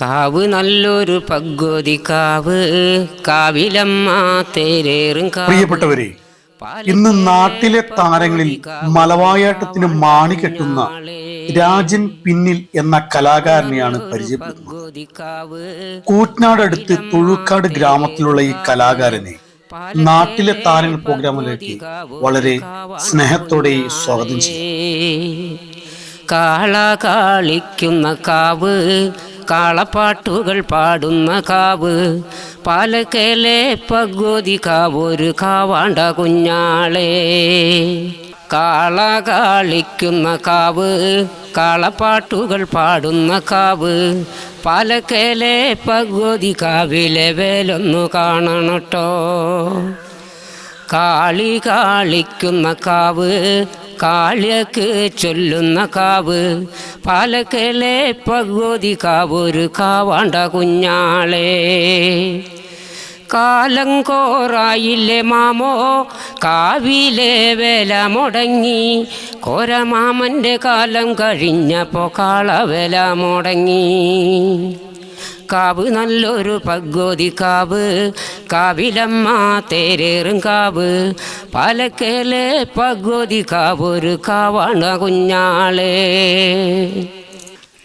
കാവ് നല്ലൊരു പഗ്ഗോതി കാവ്. കാവിലമ്മ തേരേറും പ്രിയപ്പെട്ടവരെ ഇന്ന് നാട്ടിലെ താരങ്ങളിൽ മലവായാട്ടത്തിന് മാണി കെട്ടുന്ന രാജൻ പിന്നിൽ എന്ന കലാകാരനെയാണ് പരിചയപ്പെടുന്നത്. കൂറ്റനാടടുത്ത് തൊഴുക്കാട് ഗ്രാമത്തിലുള്ള ഈ കലാകാരനെ നാട്ടിലെ താരങ്ങൾ പ്രോഗ്രാമിലേക്ക് വളരെ സ്നേഹത്തോടെ സ്വാഗതം ചെയ്യും. കാള കാളിക്കുന്ന കാവ്. കാളപ്പാട്ടുകൾ പാടുന്ന കാവ്. പാലക്കേലെ പഗോതി കാവൊരു കാവാണ്ട കുഞ്ഞാളെ. കാള കാളിക്കുന്ന കാവ് കാളപ്പാട്ടുകൾ പാടുന്ന കാവ്. പാലക്കേലെ പഗോതി കാവിലെ വേലൊന്നു കാണണട്ടോ. കാളി കാളിക്കുന്ന കാവ് കാളിയക്ക് ചൊല്ലുന്ന കാവ്. പാലക്കലെ പകുതി കാവൊരു കാവാണ്ട കുഞ്ഞാളെ. കാലം കോറായില്ലേ മാമോ കാവിലെ വേല മുടങ്ങി. കോരമാമന്റെ കാലം കഴിഞ്ഞപ്പോൾ കാളവേല മുടങ്ങി. കാവ് നല്ലൊരു പഗ്ഗോതി കാവ്. കാവിലമ്മ തേരേറും കാവ്. പാലക്കലെ പഗ്ഗോതി കാവ് ഒരു കാവാണ കുഞ്ഞാളെ.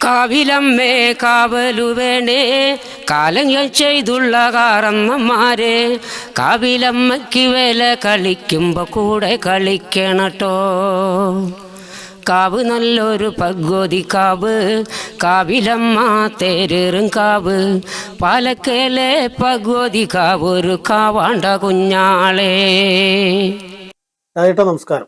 കാവിലമ്മേ കാവലു വേണേ. കാലം ചെയ്തുള്ള കാറന്നമാരെ കാവിലമ്മയ്ക്ക് വേല കളിക്കുമ്പോൾ കൂടെ കളിക്കണട്ടോ. കാവ് നല്ലൊരു പഗോതി കാവ്. കാവിലമ്മ തേരേറും കാവ്. പാലക്കേലെ പഗോതി കാവ് ഒരു കാവാണ്ട കുഞ്ഞാളെ. രാജേട്ടാ നമസ്കാരം.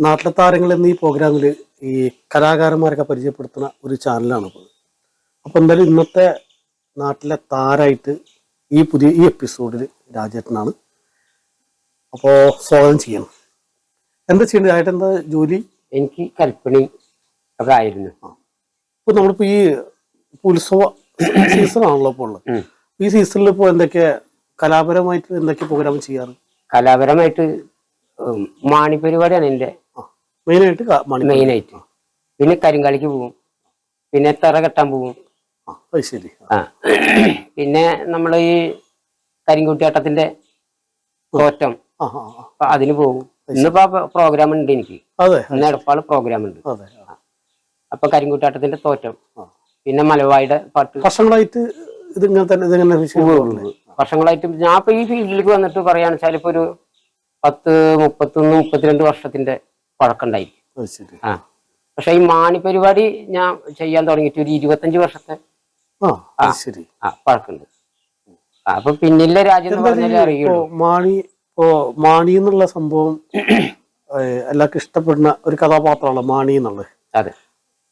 നാട്ടിലെ താരങ്ങൾ ഈ പ്രോഗ്രാമിൽ ഈ കലാകാരന്മാരൊക്കെ പരിചയപ്പെടുത്തുന്ന ഒരു ചാനലാണ് അപ്പോൾ അപ്പോൾ എന്തായാലും ഇന്നത്തെ നാട്ടിലെ താരായിട്ട് ഈ പുതിയ ഈ എപ്പിസോഡിൽ രാജേട്ടനാണ്. അപ്പോൾ സ്വാഗതം ചെയ്യണം. എന്താ ചെയ്യേണ്ടത്? ആയിട്ട് എന്താ ജോലി? എനിക്ക് കൽപ്പണി ഒക്കെ ആയിരുന്നു ഇപ്പൊ നമ്മളിപ്പോ ഈ ഉത്സവ സീസൺ ആണല്ലോ ഇപ്പോൾ ഉള്ളത്. ഈ സീസണിൽ ഇപ്പോ എന്തൊക്കെ കലാപരമായിട്ട് എന്തൊക്കെ പ്രോഗ്രാം ചെയ്യാറ്? കലാപരമായിട്ട് മാണി പരിപാടിയാണ് എന്റെ. മെയിനായിട്ട് മെയിനായിട്ട്. പിന്നെ കരിങ്കാളിക്ക് പോകും പിന്നെ തറ കെട്ടാൻ പോകും ശരി. ആ. പിന്നെ നമ്മൾ ഈ കരിങ്കുട്ടിയാട്ടത്തിന്റെ തോറ്റം. അതിന് പോകും ഇന്നിപ്പോ പ്രോഗ്രാം ഉണ്ട് എനിക്ക്. ഇന്ന് എടപ്പാൾ പ്രോഗ്രാം ഉണ്ട്. അപ്പൊ കരിങ്കുട്ടാട്ടത്തിന്റെ തോറ്റം. പിന്നെ മലവായുടെ പാട്ട്. വർഷങ്ങളായിട്ട് ഇതിങ്ങനെ തന്നെ ഇതിങ്ങനെ വർഷങ്ങളായിട്ട് ഞാൻ ഇപ്പൊ ഈ ഫീൽഡിലേക്ക് വന്നിട്ട് പറയാന്ന് വെച്ചാൽ ഇപ്പൊ ഒരു പത്ത് മുപ്പത്തൊന്ന് മുപ്പത്തിരണ്ട് വർഷത്തിന്റെ പഴക്കമുണ്ടായിരിക്കും. ആ. പക്ഷെ ഈ മാണി പരിപാടി ഞാൻ ചെയ്യാൻ തുടങ്ങിയിട്ട് ഒരു ഇരുപത്തഞ്ച് വർഷത്തെ പഴക്കുണ്ട് പഴക്കമുണ്ട്. അപ്പൊ പിന്നിലെ രാജ്യം എന്ന് പറഞ്ഞാലേ അറിയുള്ളൂ. മാണി ഇപ്പോ മാണി എന്നുള്ള സംഭവം എല്ലാവർക്കും ഇഷ്ടപ്പെടുന്ന ഒരു കഥാപാത്രമാണ് മാണി എന്നുള്ളത്. അതെ.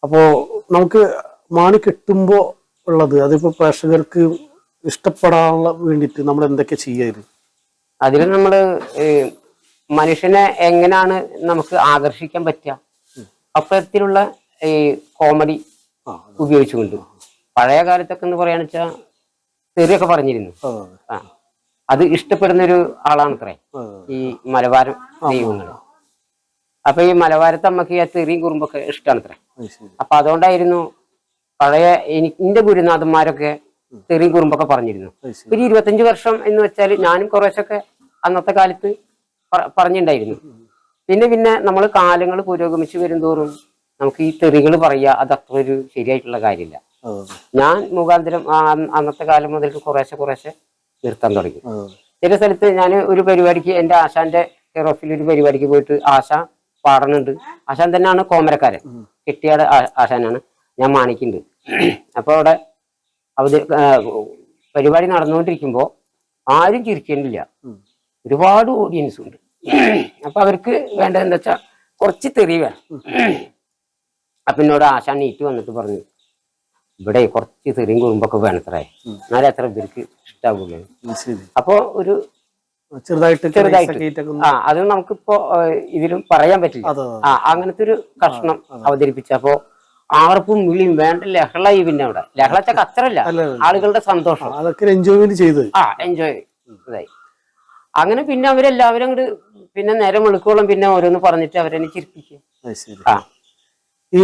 അപ്പോ നമുക്ക് മാണി കിട്ടുമ്പോ ഉള്ളത് അതിപ്പോ പ്രേക്ഷകർക്ക് ഇഷ്ടപ്പെടാനുള്ള വേണ്ടിയിട്ട് നമ്മൾ എന്തൊക്കെ ചെയ്യാറ് അതിൽ നമ്മൾ മനുഷ്യനെ എങ്ങനെയാണ് നമുക്ക് ആകർഷിക്കാൻ പറ്റുക അത്തരത്തിലുള്ള ഈ കോമഡി ഉപയോഗിച്ചുകൊണ്ട്. പഴയ കാലത്തൊക്കെ എന്ന് പറയാന്ന് വെച്ചാൽ തെറിയൊക്കെ പറഞ്ഞിരുന്നു. ആ. അത് ഇഷ്ടപ്പെടുന്ന ഒരു ആളാണ് അത്രേ ഈ മലബാർ ദൈവങ്ങൾ അപ്പൊ ഈ മലബാരത്തെ അമ്മയ്ക്ക് ഈ തെറിയും കുറുമ്പൊക്കെ ഇഷ്ടമാണ് അത്രേ അത് അപ്പൊ അതുകൊണ്ടായിരുന്നു പഴയ എനിക്ക് എന്റെ ഗുരുനാഥന്മാരൊക്കെ തെറിയും കുറുമ്പൊക്കെ പറഞ്ഞിരുന്നു. ഒരു ഇരുപത്തഞ്ച് വർഷം എന്ന് വെച്ചാൽ ഞാനും കുറേശ്ശൊക്കെ അന്നത്തെ കാലത്ത് പറഞ്ഞിട്ടുണ്ടായിരുന്നു പിന്നെ പിന്നെ നമ്മൾ കാലങ്ങൾ പുരോഗമിച്ച് വരുംതോറും നമുക്ക് ഈ തെറികൾ പറയുക അത് അത്ര ഒരു ശരിയായിട്ടുള്ള കാര്യമില്ല ഞാൻ മുഖാന്തരം അന്നത്തെ കാലം മുതൽ കുറേശ്ശെ കുറേശ്ശെ നിർത്താൻ തുടങ്ങി. ചില സ്ഥലത്ത് ഞാൻ ഒരു പരിപാടിക്ക് എന്റെ ആശാന്റെ ഓഫിൽ ഒരു പരിപാടിക്ക് പോയിട്ട് ആശ പാടുന്നുണ്ട് ആശാൻ തന്നെയാണ് കോമരക്കാരൻ. കെട്ടിയാട് ആശാനാണ്. ഞാൻ മാണിക്കുന്നുണ്ട് അപ്പോൾ അവിടെ അവധി പരിപാടി നടന്നുകൊണ്ടിരിക്കുമ്പോൾ ആരും ചിരിക്കേണ്ടില്ല. ഒരുപാട് ഓഡിയൻസ് ഉണ്ട്. അപ്പൊ അവർക്ക് വേണ്ടത് എന്താ വെച്ചാൽ കുറച്ച് തെറി വേണം. അപ്പൊ എന്നോട് ആശാൻ നീറ്റ് വന്നിട്ട് പറഞ്ഞു ഇവിടെ കുറച്ച് തെറിയും കുറുമ്പൊക്കെ വേണത്രേ. എന്നാലും അത്ര ഇവർക്ക് അത് അപ്പൊ ഒരു ചെറുതായിട്ട് ചെറുതായിട്ട്. ആ അത് നമുക്കിപ്പോ ഇതിലും പറയാൻ പറ്റില്ല. ആ അങ്ങനത്തെ ഒരു കഷ്ണം അവതരിപ്പിച്ച. അപ്പോ ആർക്കും വിളിയും വേണ്ട ലഹളായി പിന്നെ അവിടെ. ലഹളച്ച അത്രല്ല. ആളുകളുടെ സന്തോഷം. അതൊക്കെ എൻജോയ്മെന്റ് ചെയ്തു. ആ എൻജോയ് ഇതായി. അങ്ങനെ പിന്നെ അവരെല്ലാവരും അങ്ങോട്ട് പിന്നെ നേരം വെളുക്കോളം പിന്നെ ഓരോന്ന് പറഞ്ഞിട്ട് അവരെന്നെ ചിരിപ്പിക്കുക ഈ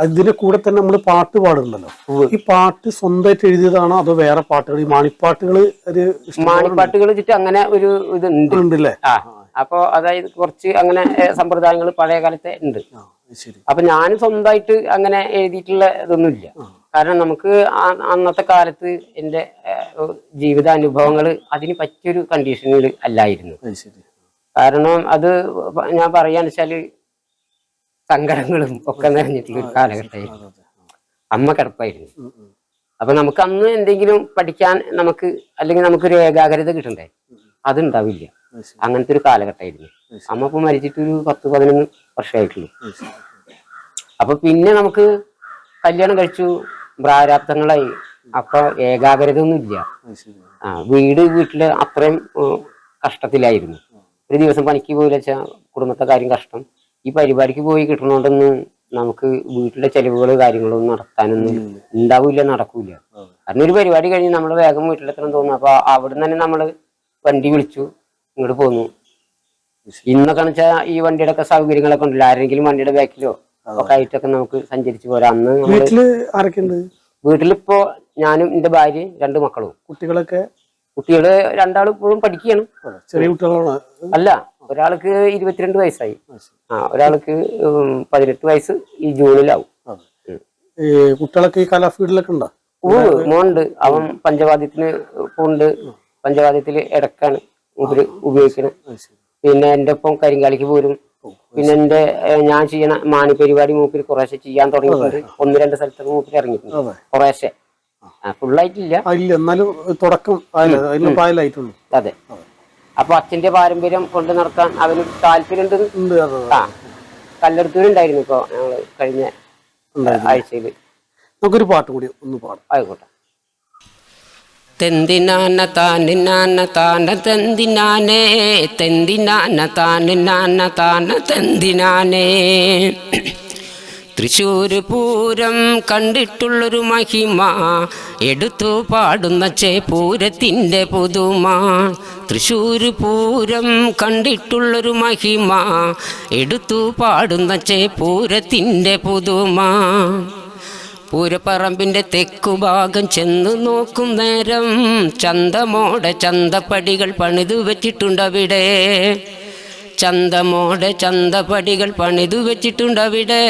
അതിന്റെ കൂടെ തന്നെ നമ്മൾ പാട്ട് പാടുന്നുണ്ടല്ലോ. ഈ പാട്ട് സ്വന്തമായിട്ട് എഴുതിയതാണോ? അതോ വേറെ പാട്ടുകൾ? ഈ മാണിപ്പാട്ടുകൾ ഒരു മാണിപ്പാട്ടുകൾ വെച്ചിട്ട് അങ്ങനെ ഒരു ഇത് ഉണ്ട് ഉണ്ടല്ലേ അപ്പൊ അതായത് കുറച്ച് അങ്ങനെ സമ്പ്രദായങ്ങൾ പഴയ കാലത്തെ ഉണ്ട്. അപ്പൊ ഞാൻ സ്വന്തമായിട്ട് അങ്ങനെ എഴുതിയിട്ടുള്ള ഇതൊന്നുമില്ല കാരണം നമുക്ക് അന്നത്തെ കാലത്ത് എന്റെ ജീവിതാനുഭവങ്ങൾ അതിന് പറ്റിയൊരു കണ്ടീഷനിൽ അല്ലായിരുന്നു. കാരണം അത് ഞാൻ പറയാന്ന് വെച്ചാൽ സങ്കടങ്ങളും ഒക്കെ നിറഞ്ഞിട്ടുള്ള ഒരു കാലഘട്ടമായിരുന്നു. അമ്മ കിടപ്പായിരുന്നു. അപ്പൊ നമുക്ക് അന്ന് എന്തെങ്കിലും പഠിക്കാൻ നമുക്ക് അല്ലെങ്കിൽ നമുക്കൊരു ഏകാഗ്രത കിട്ടണ്ടേ? അതുണ്ടാവില്ല. അങ്ങനത്തെ ഒരു കാലഘട്ടമായിരുന്നു. അമ്മ ഇപ്പൊ മരിച്ചിട്ട് ഒരു പത്ത് പതിനൊന്ന് വർഷമായിട്ടുള്ളൂ. അപ്പൊ പിന്നെ നമുക്ക് കല്യാണം കഴിച്ചു പ്രാരാബ്ദങ്ങളായി. അപ്പൊ ഏകാഗ്രത ഒന്നും ഇല്ല ആ വീട് വീട്ടിൽ അത്രയും കഷ്ടത്തിലായിരുന്നു. ഒരു ദിവസം പണിക്ക് പോയില്ല വെച്ചാൽ കുടുംബത്തെ കാര്യം കഷ്ടം. ഈ പരിപാടിക്ക് പോയി കിട്ടണോണ്ടൊന്നും നമുക്ക് വീട്ടിലെ ചെലവുകൾ കാര്യങ്ങളൊന്നും നടത്താനൊന്നും ഉണ്ടാവില്ല നടക്കൂല. കാരണം ഒരു പരിപാടി കഴിഞ്ഞ് നമ്മൾ വേഗം വീട്ടിലെത്തണം തോന്നുന്നു. അപ്പൊ അവിടെ നിന്ന് തന്നെ നമ്മൾ വണ്ടി വിളിച്ചു ഇങ്ങോട്ട് പോന്നു. ഇന്നൊക്കെ വെച്ചാൽ ഈ വണ്ടിയുടെ ഒക്കെ സൗകര്യങ്ങളൊക്കെ ഉണ്ടല്ലോ. ആരെങ്കിലും വണ്ടിയുടെ ബാക്കിലോ ഒക്കെ ആയിട്ടൊക്കെ നമുക്ക് സഞ്ചരിച്ചു പോരാ. അന്ന് വീട്ടിൽ വീട്ടിലിപ്പോ ഞാനും എന്റെ ഭാര്യ രണ്ട് മക്കളും. കുട്ടികളൊക്കെ? കുട്ടികൾ രണ്ടാളും ഇപ്പോഴും പഠിക്കുകയാണ് ചെറിയ കുട്ടികളാണ്? അല്ല ഒരാൾക്ക് ഇരുപത്തിരണ്ട് വയസ്സായി. ആ ഒരാൾക്ക് പതിനെട്ട് വയസ്സ് ഈ ജൂണിലാവും. ഈ കുട്ടികളൊക്കെ ഈ കലാഫീൽഡിലൊക്കെ ഉണ്ടോ? ഊ മോണ്ട് അവൻ പഞ്ചവാദ്യത്തിന് പോണ്ട് പഞ്ചവാദ്യത്തിൽ ഇടക്കാണ്. ഇവർ ഉപയോഗിക്കണം പിന്നെ എന്റെ ഒപ്പം കരിങ്കാലിക്ക് പോരും. പിന്നെ എന്റെ ഞാൻ ചെയ്യണ മാണി പരിപാടി മൂപ്പിൽ കുറേശ്ശെ ചെയ്യാൻ തുടങ്ങിയിട്ടുണ്ട്. ഒന്ന് രണ്ട് സ്ഥലത്തൊക്കെ മൂപ്പിൽ ഇറങ്ങിയിട്ടുണ്ട്. കുറേശ്ശെ. ഫുള്ളായിട്ടില്ല ഇല്ല എന്നാലും തുടക്കം അതെ. അപ്പൊ അച്ഛന്റെ പാരമ്പര്യം കൊണ്ടു നടക്കാൻ അവന് താല്പര്യമുണ്ട്. ആ. കല്ലെടുത്തൂരുണ്ടായിരുന്നു ഇപ്പൊ ഞങ്ങൾ കഴിഞ്ഞ. ആഴ്ചയിൽ. നമുക്കൊരു പാട്ട് കൂടി ഒന്ന് പാടാം. ആയിക്കോട്ടെ. തെന്തിനാന താന നാന താന തെന്തിനാനേ തെന്തിനാന താന നാന താന തെന്തിനാനേ. തൃശ്ശൂർ പൂരം കണ്ടിട്ടുള്ളൊരു മഹിമ. എടുത്തു പാടുന്ന ചേപൂരത്തിന്റെ പുതുമ. തൃശ്ശൂർ പൂരം കണ്ടിട്ടുള്ളൊരു മഹിമ. എടുത്തു പാടുന്ന ചേപൂരത്തിന്റെ പുതുമ. പൂരപ്പറമ്പിന്റെ തെക്കുഭാഗം ചെന്ന് നോക്കും നേരം. ചന്തമോടെ ചന്തപ്പടികൾ പണിതു വെച്ചിട്ടുണ്ടവിടെ. ചന്തമോടെ ചന്തപടികൾ പണിതു വെച്ചിട്ടുണ്ടവിടെ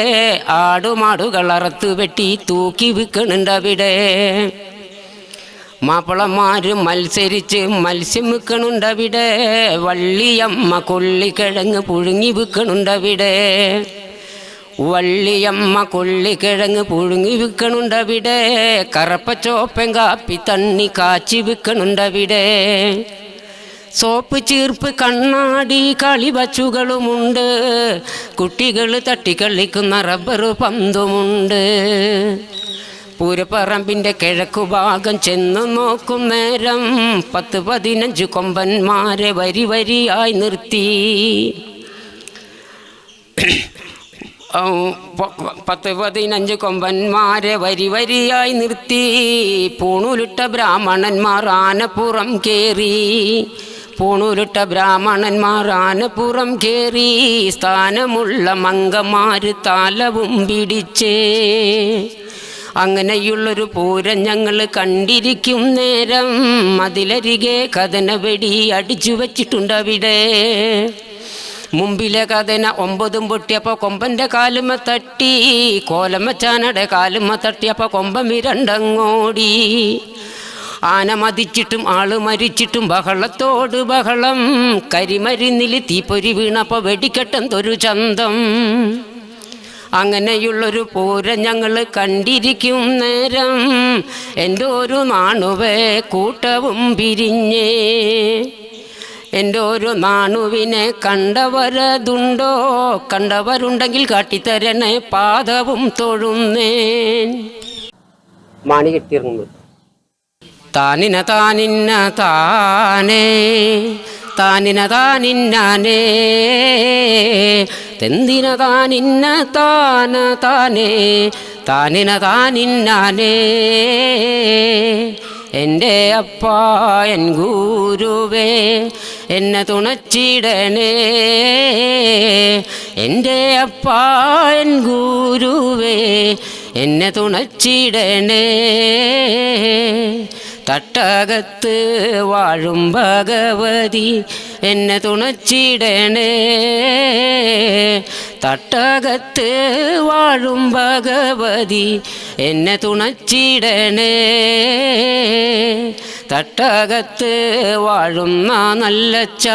ആടുമാടുകൾ അറുത്തു വെട്ടി തൂക്കി വിൽക്കണുണ്ടവിടെ മാപ്പിളമാര് മത്സരിച്ച് മത്സ്യം വിൽക്കണുണ്ടവിടെ വള്ളിയമ്മ കൊള്ളിക്കിഴങ്ങ് പുഴുങ്ങി വിൽക്കണുണ്ടവിടെ വള്ളിയമ്മ കൊള്ളിക്കിഴങ്ങ് പുഴുങ്ങി വിൽക്കണുണ്ടവിടെ കറപ്പച്ചോപ്പൻ കാപ്പി തണ്ണി കാച്ചി വിൽക്കണുണ്ടവിടെ സോപ്പ് ചീർപ്പ് കണ്ണാടി കളിവച്ചുകളുമുണ്ട്. കുട്ടികൾ തട്ടിക്കളിക്കുന്ന റബ്ബർ പന്തുമുണ്ട്. പൂരപ്പറമ്പിന്റെ കിഴക്കുഭാഗം ചെന്നു നോക്കും നേരം. പത്ത് പതിനഞ്ച് കൊമ്പന്മാരെ വരി വരിയായി നിർത്തി. പത്ത് പതിനഞ്ച് കൊമ്പന്മാരെ വരി വരിയായി നിർത്തി. പൂണുലിട്ട ബ്രാഹ്മണന്മാർ ആനപ്പുറം കേറി. പൂണൂലിട്ട ബ്രാഹ്മണന്മാർ ആനപ്പുറം കേറി സ്ഥാനമുള്ള മങ്കമാര് താലവും പിടിച്ചേ. അങ്ങനെയുള്ളൊരു പൂരം ഞങ്ങൾ കണ്ടിരിക്കും നേരം അതിലരികെ കഥന വെടി അടിച്ചു വച്ചിട്ടുണ്ടവിടെ. മുമ്പിലെ കഥന ഒമ്പതും പൊട്ടിയപ്പോൾ കൊമ്പന്റെ കാലുമ തട്ടി കോലമച്ചാനയുടെ കാലുമ തട്ടിയപ്പോൾ കൊമ്പം ഇരണ്ടങ്ങോടി ആന മതിച്ചിട്ടും ആൾ മരിച്ചിട്ടും ബഹളത്തോട് ബഹളം. കരിമരുന്നിൽ തീപ്പൊരി വെടിക്കെട്ടം തൊരു ചന്തം. അങ്ങനെയുള്ളൊരു പൂരം ഞങ്ങൾ കണ്ടിരിക്കും നേരം. എന്റെ ഒരു നാണുവേ കൂട്ടവും പിരിഞ്ഞേ. എന്റെ ഒരു നാണുവിനെ കണ്ടവരതുണ്ടോ? കണ്ടവരുണ്ടെങ്കിൽ കാട്ടിത്തരണേ പാദവും തൊഴുന്നേൻ. മാണി കെട്ടിയിറങ്ങുന്നത്. താനിന താനിന്ന താനേ താനിന താനിന്നാനേ തെന്തിന താനിന്ന താന താനേ താനിന താനിന്നാനേ എന്റെ അപ്പായൻ ഗുരുവേ എന്നെ തുണച്ചിടണേ. എന്റെ അപ്പായൻ ഗുരുവേ എന്നെ തുണച്ചിടണേ. തട്ടകത്ത് വാഴും ഭഗവതി. എന്നെ തുണച്ചിടണേ. തട്ടകത്ത് വാഴും ഭഗവതി. എന്നെ തുണച്ചിടണേ. തട്ടകത്ത് വാഴുന്ന നല്ലച്ച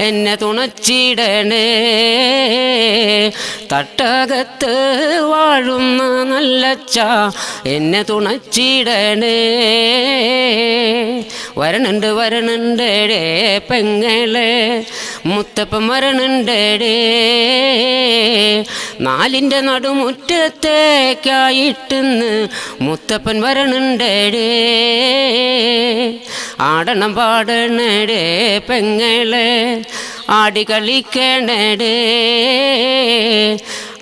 എന്നെ തുണച്ചിടണേ. തട്ടകത്ത് വാഴുന്ന നല്ലച്ച എന്നെ തുണച്ചിടണേ. വരണുണ്ട് വരണുണ്ടേടേ പെങ്ങളെ മുത്തപ്പൻ വരണുണ്ടേടേ. നാലിന്റെ നടുമുറ്റത്തേക്കായിട്ടെന്ന് മുത്തപ്പൻ വരണുണ്ടേ ആടണം പാടണടേ പെങ്ങളെ ആടി കളിക്കണടേ.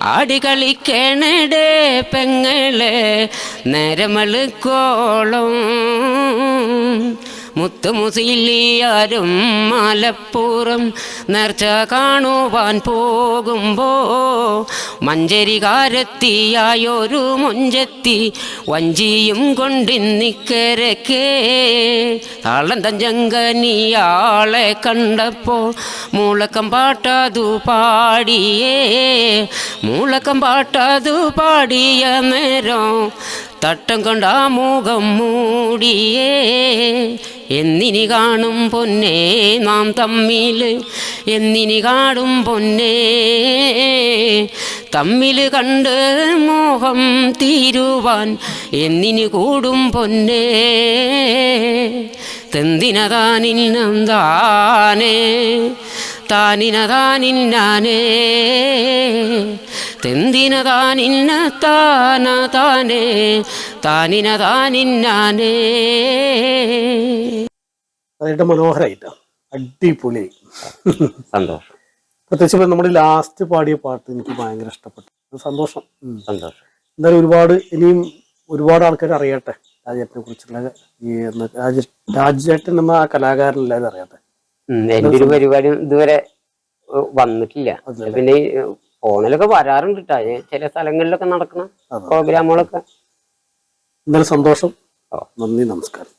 ആടി കളിക്കണടേ പെങ്ങളെ നേരമളുക്കോളം മുത്തുമുസിലിയാരും മലപ്പുറം നേർച്ച കാണുവാൻ പോകുമ്പോ മഞ്ചരികാരത്തിയായൊരു മുഞ്ചെത്തി വഞ്ചിയും കൊണ്ടിന്നിക്കരക്കേ താളം തഞ്ചങ്കനിയാളെ കണ്ടപ്പോൾ മൂളക്കം പാട്ടതു പാടിയേ. മൂളക്കം പാട്ടതു പാടിയ നേരം തട്ടം കൊണ്ട് മുഖം മൂടിയേ. എന്നിനി കാണും പൊന്നേ നാം തമ്മിൽ. എന്നിനി കാണും പൊന്നേ തമ്മിൽ കണ്ട് മോഹം തീരുവാൻ. എന്നിനി കൂടും പൊന്നേ തെന്തിനതാനിന്നം താനേ താനിനതാനിന്നാനേ? തെന്തിനതാനിന്ന താന താനേ താനിനതാനിന്നാനേ? അതായിട്ട് മനോഹരമായിട്ടാ അടിപൊളി. സന്തോഷം. പ്രത്യേകിച്ച് നമ്മുടെ ലാസ്റ്റ് പാടിയ പാട്ട് എനിക്ക് ഭയങ്കര ഇഷ്ടപ്പെട്ടു. സന്തോഷം. എന്തായാലും ഒരുപാട് ഇനിയും ഒരുപാട് ആൾക്കാർ അറിയട്ടെ. രാജേട്ടനെ കുറിച്ചുള്ള ഈ രാജ രാജേട്ടൻ നമ്മ ആ കലാകാരൻ എല്ലാവരും എന്റെ ഒരു പരിപാടി ഇതുവരെ വന്നിട്ടില്ല. പിന്നെ ഫോണിലൊക്കെ വരാറുണ്ട് കേട്ടോ ചില സ്ഥലങ്ങളിലൊക്കെ നടക്കുന്ന പ്രോഗ്രാമുകളൊക്കെ. എന്തായാലും സന്തോഷം. നന്ദി നമസ്കാരം.